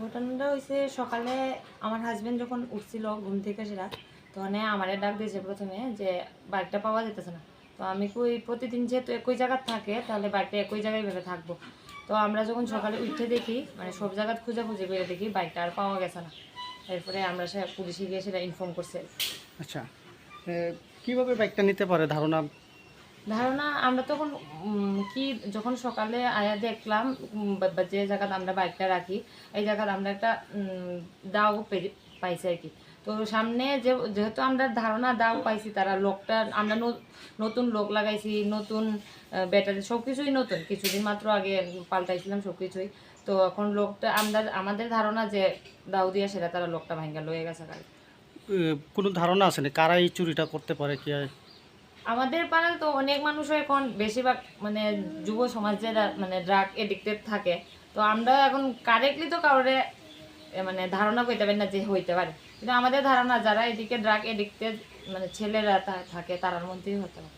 ঘটনাটা হয়েছে সকালে আমার হাজব্যান্ড যখন উঠছিল ঘুম থেকে সেটা তখন আমারে ডাক দিয়েছে প্রথমে যে বাইকটা পাওয়া যেতেছে না। তো আমি কই, প্রতিদিন যেহেতু একই জায়গার থাকে, তাহলে বাইকটা একই জায়গায় ভেবে থাকব। তো আমরা যখন সকালে উঠে দেখি মানে সব জায়গায় খুঁজাখুঁজি করে দেখি বাইকটা আর পাওয়া গেছে না। এরপরে আমরা সে পুলিশে গিয়ে সেটা ইনফর্ম করছে। আচ্ছা। কীভাবে বাইকটা নিতে পারে? ধারণা? ধারণা, আমরা তখন কি, যখন সকালে আয়া দেখলাম যে জায়গাতে আমরা বাইকটা রাখি, এই জায়গাতে আমরা একটা দাও পাইছি আর কি। তো সামনে যে, যেহেতু আমরা ধারণা দাও পাইছি, তারা লোকটা, আমরা নতুন লোক লাগাইছি, নতুন ব্যাটারি সব কিছুই নতুন। কিছুদিন মাত্র আগে পাল্টাইছিলাম সব কিছুই তো এখন লোকটা, আমরা, আমাদের ধারণা যে দাও দিয়া সেটা তারা লোকটা ভাঙ্গা লয়ে গেছে গাড়ি। কোনো ধারণা আছে না? কারা এই চুরিটা করতে পারে, কি? আমাদের পাড়ায় তো অনেক মানুষও এখন বেশিরভাগ মানে যুব সমাজে মানে ড্রাগ এডিক্টেড থাকে। তো আমরা এখন কারেক্টলি তো কারোরে মানে ধারণা করতে পারি না যে হইতে পারে। কিন্তু আমাদের ধারণা, যারা এদিকে ড্রাগ এডিক্টেড মানে ছেলেরা থাকে, তারার মধ্যেই হতে পারে।